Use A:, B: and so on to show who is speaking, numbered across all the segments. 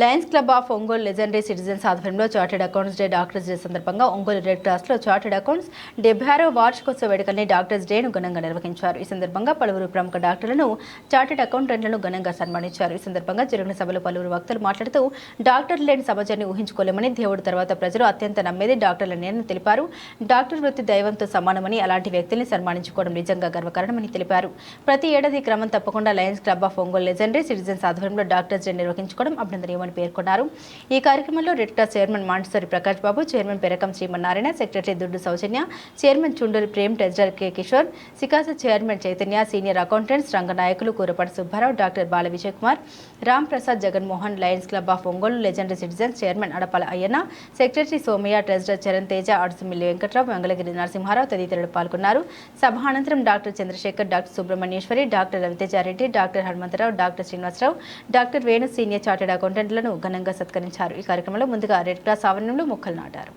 A: Lions club of Ongole legendary citizens ఆధ్వర్యంలో chartered accounts day doctors day సందర్భంగా Ongole red క్రాస్లో chartered accounts డెబ్బై ఆరో వార్షికోత్సవ వేడుకల్ని డాక్టర్స్ డేను ఘనంగా నిర్వహించారు. ఈ సందర్భంగా పలువురు ప్రముఖ డాక్టర్లను చార్టెడ్ అకౌంటెంట్లను ఘనంగా సన్మానించారు. ఈ సందర్భంగా జరిగిన సభలో పలువురు వక్తలు మాట్లాడుతూ డాక్టర్లు లేని సమాజాన్ని ఊహించుకోలేమని దేవుడి తర్వాత ప్రజలు అత్యంత నమ్మేది డాక్టర్లని తెలిపారు. డాక్టర్ వృత్తి దైవంతో సమానమని అలాంటి వ్యక్తుల్ని సన్మానించుకోవడం నిజంగా గర్వకారణమని తెలిపారు. ప్రతి ఏడాది క్రమం తప్పకుండా lions club of Ongole legendary citizens ఆధ్వర్యంలో డాక్టర్స్ డే నిర్వహించుకోవడం అభినందనీయమని పేర్కొన్నారు. ఈ కార్యక్రమంలో red chairman Montessori Prakash Babu chairman Perakam Srimannarayana secretary Duddu Sowjanya chairman Chunduri Prem treasurer K Kishore సికాస chairman Chaitanya senior accountants Ranganayakulu Koorapati Subbarao doctor Bala Vijay Kumar Ram Prasad Jaganmohan lions club of Ongole legendary citizens chairman Adapala Ayyanna secretary Somaiah treasurer Charan Teja Adusumilli Venkatrao Vengalagiri Narasimharao తదితరులు పాల్గొన్నారు. సభ అనంతరం doctor Chandrasekhar doctor Subrahmanyeswari doctor Ravitejareddy doctor Hanumantharao doctor Srinivasarao doctor Venu senior chartered అకౌంటెంట్లను ఘనంగా సత్కరించారు. ఈ కార్యక్రమంలో ముందుగా red cross ఆవరణంలో మొక్కలు నాటారు.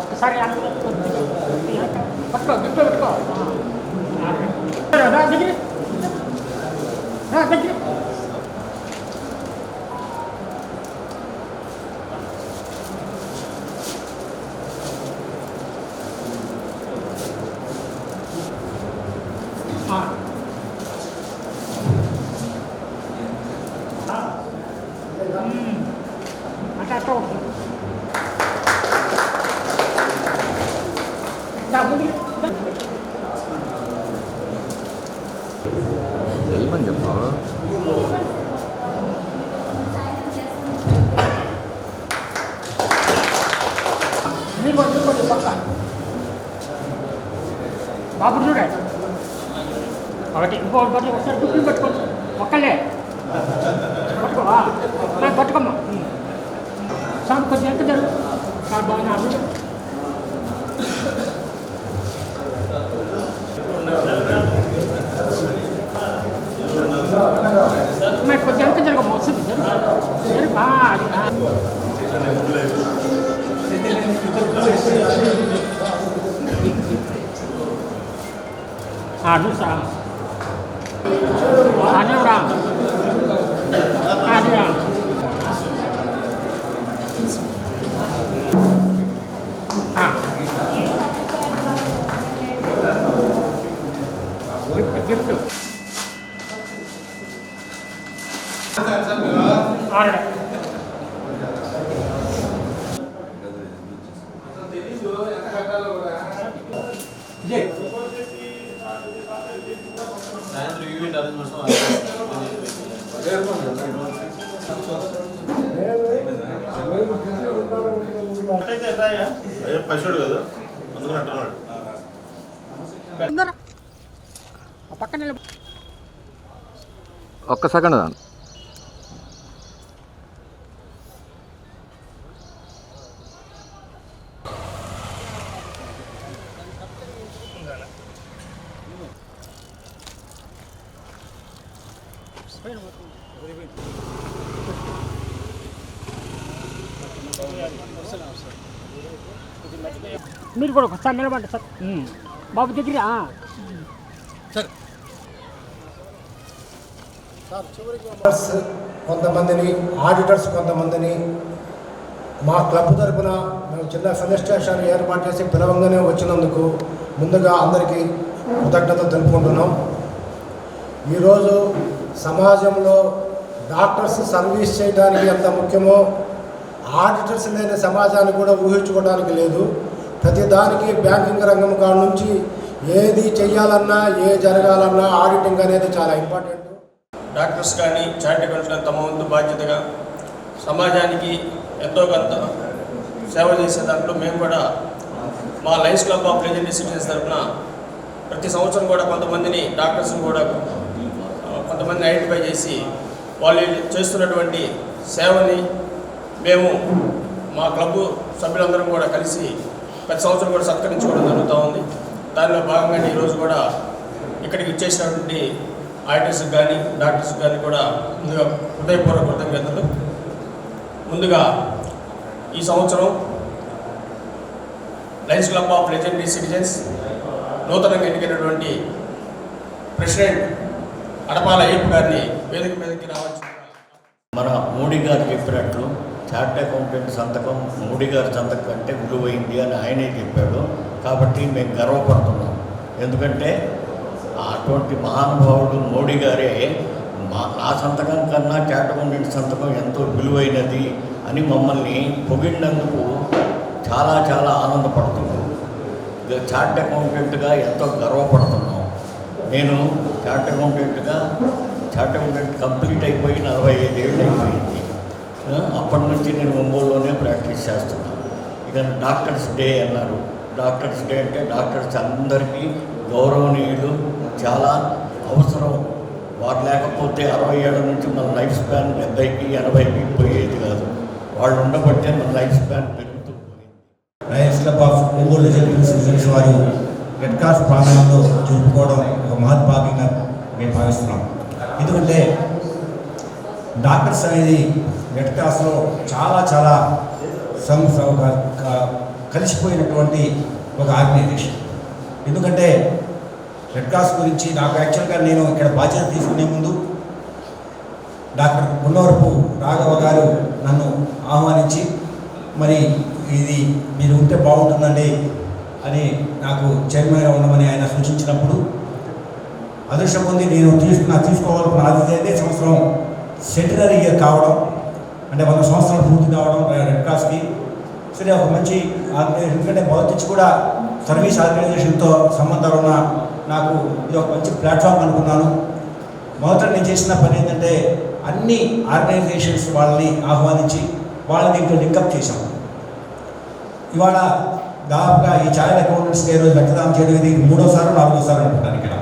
B: ఒక్కసారి పట్టుకో గిట్లో పెట్టుకో రా దగ్గర రా దగ్గర అట్లా అట్లా ఉంటుంది రా ముందుకు
C: వెళ్ళమని చెప్పు
B: మీరు కొంచెం కొంచెం పక్క బాబు చూడండి ఒకటి ఇంకో బట్టలు ఒకసారి దుక్కులు పట్టుకోవచ్చు. ఒక్కలే పట్టుకోవా పట్టుకోమ్మా. సార్ కొంచెం ఎంత జరుగు? సార్ బాగున్నారు
D: పశువుడు కదా. అందుకని అంటున్నాడు
C: ఒక్క సెకండ్ దాన్ని
B: మీరు కూడా ఒకసారి నిలబడండి సార్. బాబు దగ్గర
E: కొంతమందిని ఆడిటర్స్ కొంతమందిని మా క్లబ్ తరపున మేము చిన్న ఫెలిస్టేషన్ ఏర్పాటు చేసి పిలవంగానే వచ్చినందుకు ముందుగా అందరికీ కృతజ్ఞత తెలుపుకుంటున్నాం. ఈరోజు సమాజంలో డాక్టర్స్ సర్వీస్ చేయడానికి ఎంత ముఖ్యమో ఆడిటర్స్ లేని సమాజాన్ని కూడా ఊహించుకోవడానికి లేదు. ప్రతి దానికి బ్యాంకింగ్ రంగం కాడ నుంచి ఏది చేయాలన్నా ఏ జరగాలన్నా ఆడిటింగ్ అనేది చాలా ఇంపార్టెంట్.
F: డాక్టర్స్ కానీ చారిటబుల్ అకౌంట్స్ తమ వంతు బాధ్యతగా సమాజానికి ఎంతో కొంత సేవ చేసే దాంట్లో మేము కూడా మా lions club of legendary citizens తరఫున ప్రతి సంవత్సరం కూడా కొంతమందిని డాక్టర్స్ని కూడా కొంతమందిని ఐడెంటిఫై చేసి వాళ్ళు చేస్తున్నటువంటి సేవని మేము మా క్లబ్ సభ్యులందరం కూడా కలిసి ప్రతి సంవత్సరం కూడా సత్కరించుకోవడం జరుగుతూ ఉంది. దానిలో భాగంగానే ఈరోజు కూడా ఇక్కడికి ఇచ్చేసినటువంటి ఆడిటర్స్కి కానీ డాక్టర్స్కి కానీ కూడా ముందుగా హృదయపూర్వక కృతజ్ఞతలు. ముందుగా ఈ సంవత్సరం lions club of legendary citizens నూతనంగా ఎన్నికైనటువంటి ప్రెసిడెంట్ అడపాల అయ్యప్ప గారిని వేదిక మీదకి రావచ్చు
C: మన మోడీ గారు చెప్పినట్లు చార్ట్ అకౌంటెంట్ సంతకం మోడీ గారి సంతకం అంటే విలువైంది అని ఆయనే చెప్పాడు. కాబట్టి మేము గర్వపడుతున్నాం. ఎందుకంటే అటువంటి మహానుభావుడు మోడీ గారే మా నా సంతకం కన్నా చార్ట్ అకౌంటెంట్ సంతకం ఎంతో విలువైనది అని మమ్మల్ని పొగిడినందుకు చాలా చాలా ఆనందపడుతున్నాం. చార్ట్ అకౌంటెంట్గా ఎంతో గర్వపడుతున్నాం. నేను చార్ట్ అకౌంటెంట్గా చార్ట్ అకౌంటెంట్ కంప్లీట్ అయిపోయి నలభై ఐదు ఏళ్ళు అయిపోయింది. అప్పటి నుంచి నేను ఒంగోలులోనే ప్రాక్టీస్ చేస్తున్నాను ఇక డాక్టర్స్ డే అన్నారు. డాక్టర్స్ డే అంటే డాక్టర్స్ అందరికీ గౌరవనీయులు చాలా అవసరం. వారు లేకపోతే అరవై ఏళ్ళ నుంచి మన లైఫ్ స్పాన్ డెబ్బైకి ఎనభైకి పోయేది కాదు. వాళ్ళు ఉండబట్టే మన లైఫ్ స్పాన్ పెరుగుతూ పోయింది.
G: Lions club of Ongole legendary citizens వారు రెడ్ క్రాస్ ప్రాంగణంలో జరుపుకోవడం ఒక మహత్భాగ్యంగా మేము భావిస్తున్నాం. ఎందుకంటే డాక్టర్స్ అనేది రెడ్ క్రాస్లో చాలా చాలా సం కలిసిపోయినటువంటి ఒక ఆర్గనైజేషన్. ఎందుకంటే రెడ్ క్రాస్ గురించి నాకు యాక్చువల్గా నేను ఇక్కడ బాధ్యత తీసుకునే ముందు డాక్టర్ మున్నవరపు రాఘవ గారు నన్ను ఆహ్వానించి మరి ఇది మీరు ఉంటే బాగుంటుందండి అని నాకు చైర్మన్గా ఉండమని ఆయన సూచించినప్పుడు అదృష్టం పొంది నేను తీసుకున్న తీసుకోవాల్సిన ఆదిత్య సంవత్సరం సెంటనరీ ఇయర్ కావడం అంటే వంద సంవత్సరాలు పూర్తి కావడం రెడ్ క్రాస్కి సరే ఒక మంచి ఎందుకంటే మొదటి నుంచి కూడా సర్వీస్ ఆర్గనైజేషన్తో సంబంధాలు ఉన్న నాకు ఇది ఒక మంచి ప్లాట్ఫామ్ అనుకున్నాను. మొదట నేను చేసిన పని ఏంటంటే అన్ని ఆర్గనైజేషన్స్ వాళ్ళని ఆహ్వానించి వాళ్ళని దీంట్లో లింకప్ చేశాం ఇవాళ దాదాపుగా ఈ ఛాయల్ అకౌంటెంట్స్ ఈ రోజు రక్తదానం చేయడం ఇది మూడోసారి నాలుగోసారి అనుకుంటాను ఇక్కడ.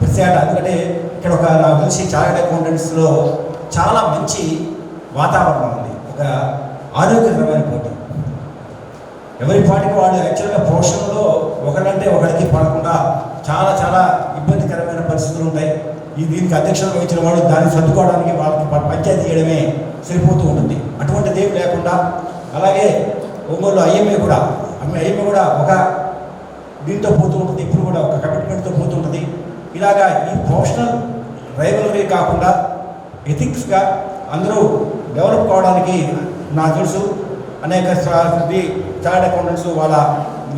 G: ప్రతి ఏటా ఎందుకంటే ఇక్కడ ఒక నాకు తెలిసి ఛాయల్ అకౌంటెంట్స్లో చాలా మంచి వాతావరణం ఉంది. ఒక ఆరోగ్యకరమైన పోటీ. ఎవరి పాటికి వాళ్ళు యాక్చువల్గా పోషణలో ఒకడంటే ఒకడికి పడకుండా చాలా చాలా ఇబ్బందికరమైన పరిస్థితులు ఉంటాయి. ఈ దీనికి అధ్యక్షత వహించిన వాడు దాన్ని సర్దుకోవడానికి వాళ్ళకి పంచాయతీ చేయడమే సరిపోతూ ఉంటుంది. అటువంటిది ఏం లేకుండా అలాగే ఒంగోలు ఐఎంఏ కూడా ఐఎంఏ కూడా ఒక దీంతో పోతూ ఉంటుంది. ఇప్పుడు కూడా ఒక కమిట్మెంట్తో పోతూ ఉంటుంది. ఇలాగా ఈ ప్రొఫెషనల్ రైవలరీ కాకుండా ఎథిక్స్గా అందరూ డెవలప్ కావడానికి నాకు తెలుసు అనేక చార్ట్ అకౌంటెంట్స్ వాళ్ళ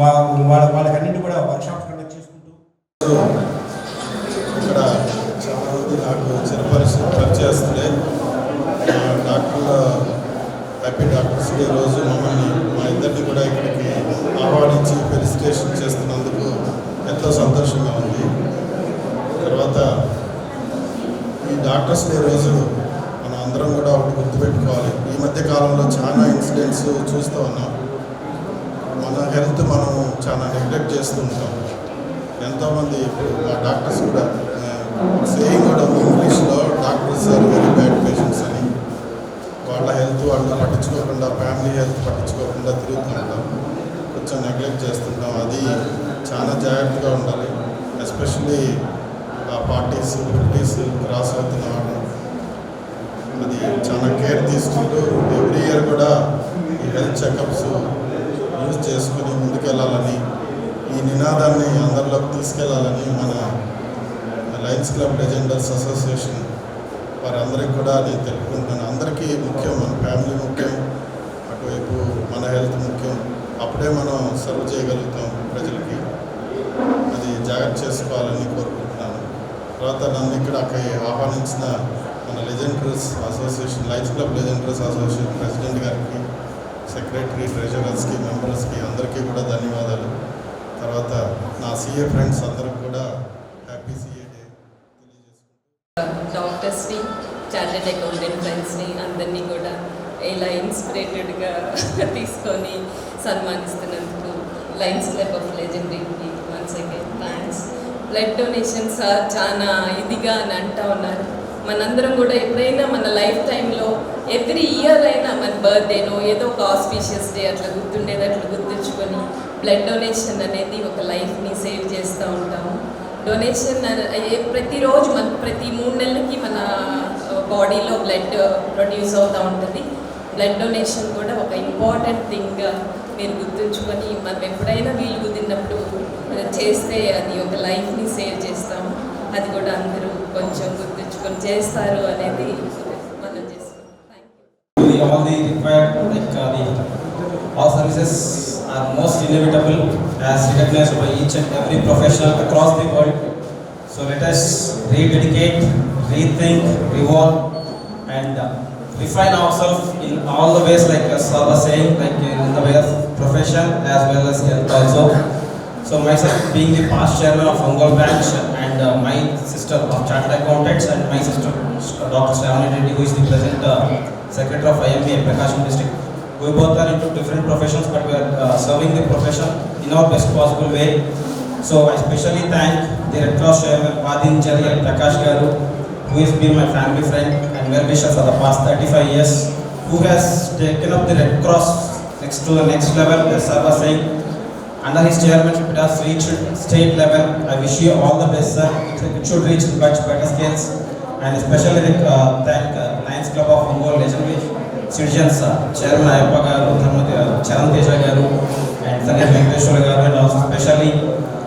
G: వాళ్ళ వాళ్ళ వాళ్ళకన్నింటి కూడా వర్క్షాప్స్ కండక్ట్ చేసుకుంటూ.
D: ఇక్కడ చాలా మంది నాకు చిరపరిచయం పరిచయస్తులే మా డాక్టర్ హ్యాపీ డాక్టర్స్ డే రోజు మమ్మల్ని మా ఇద్దరిని కూడా ఇక్కడికి ఆహ్వానించి ఫెలిసిటేషన్ చేస్తున్నందుకు ఎంతో సంతోషంగా ఉంది. తర్వాత ఈ డాక్టర్స్ డే రోజు మనం అందరం కూడా ఒకటి గుర్తుపెట్టుకోవాలి ఈ మధ్య కాలంలో చాలా ఇన్సిడెంట్స్ చూస్తూ ఉన్నాం. మన హెల్త్ మనం చాలా నెగ్లెక్ట్ చేస్తూ ఉంటాం ఎంతోమంది ఇప్పుడు మా డాక్టర్స్ కూడా సేయింగ్ కూడా ఇంగ్లీష్లో doctors are very bad patients అని. వాళ్ళ హెల్త్ వాళ్ళు పట్టించుకోకుండా ఫ్యామిలీ హెల్త్ పట్టించుకోకుండా తిరుగుతుంటాం. కొంచెం నెగ్లెక్ట్ చేస్తుంటాం. అది చాలా జాగ్రత్తగా ఉండాలి. ఎస్పెషల్లీ పార్టీస్ ఫిఫ్టీస్ క్రాస్ అవుతున్న వాళ్ళు అది చాలా కేర్ తీసుకుంటూ ఎవ్రీ కూడా హెల్త్ చెకప్స్ యూజ్ చేసుకుని ముందుకెళ్ళాలని ఈ నినాదాన్ని అందరిలోకి తీసుకెళ్ళాలని మన లయన్స్ క్లబ్ లెజెండర్స్ అసోసియేషన్ వారందరికీ కూడా నేను తెలుపుకుంటున్నాను. అందరికీ ముఖ్యం మన ఫ్యామిలీ ముఖ్యం అటువైపు మన హెల్త్ ముఖ్యం. అప్పుడే మనం సర్వ్ చేయగలుగుతాం ప్రజలకి. అది జాగ్రత్త చేసుకోవాలని కోరుకుంటున్నాను. తర్వాత నన్ను ఇక్కడ ఆహ్వానించిన మన legends association lions club legends association president గారికి సెక్రటరీ ట్రెజరర్స్కి మెంబర్స్కి అందరికీ కూడా ధన్యవాదాలు. తర్వాత నా సీఏ ఫ్రెండ్స్ అందరికి కూడా హ్యాపీ సీఏ డే
H: డాక్టర్స్ని చార్టెడ్ అకౌంటెంట్ ఫ్రెండ్స్ని అందరినీ కూడా ఇలా ఇన్స్పిరేటెడ్గా తీసుకొని సన్మానిస్తున్నందుకు lines club of లెజెండరీకి once again thanks blood donation sir చాలా ఇదిగా అని అంటా ఉన్నారు. మనందరం కూడా ఎప్పుడైనా మన లైఫ్ టైంలో ఎవ్రీ ఇయర్ అయినా మన బర్త్డేనో ఏదో ఒక ఆస్పీషియస్ డే అట్లా గుర్తుండేది అట్లా గుర్తుంచుకొని బ్లడ్ డొనేషన్ అనేది ఒక లైఫ్ని సేవ్ చేస్తూ ఉంటాము. డొనేషన్ ప్రతిరోజు మన ప్రతి మూడు నెలలకి మన బాడీలో బ్లడ్ ప్రొడ్యూస్ అవుతూ ఉంటుంది. బ్లడ్ డొనేషన్ కూడా ఒక ఇంపార్టెంట్ థింగ్గా మీరు గుర్తుంచుకొని మనం ఎప్పుడైనా వీలు కుదిరినప్పుడు చేస్తే అది ఒక లైఫ్ని సేవ్ చేస్తాము. అది కూడా అందరూ కొంచెం గుర్తుంచుకొని చేస్తారు అనేది మనం
I: all the required, like uh, the, all services are most inevitable as recognized by each and every professional across the world. So let us rededicate, rethink, revolve, and uh, refine ourselves in all the ways, like as I was saying, like in the way of profession as well as health also. So myself being the past chairman of Ongol branch and uh, my sister of chartered accountants and my sister uh, Dr. Shravani Reddy who is the present uh, secretary of IMB in Prakasham district. We both are into different professions but we are uh, serving the profession in our best possible way. So I especially thank the Red Cross chairman Padin Chari and Prakash Garu who has been my family friend and well-wisher for the past 35 years who has taken up the Red Cross next to the next level as I was saying under his chairmanship, it has reached state level. I wish you all the best, sir. It should reach much better scales. And especially uh, thank uh, Lions Club of Ongol legendary citizens, uh, Chairman Ayappa Garu, uh, Charan Tesha Garu, and Sangeet Venkateshwara Garu, and also especially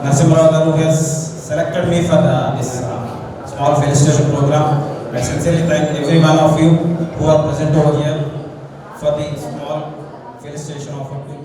I: Narasimha Garu who has selected me for uh, this uh, small felicitation program. I sincerely thank every one of you who are present over here for the small felicitation offered to.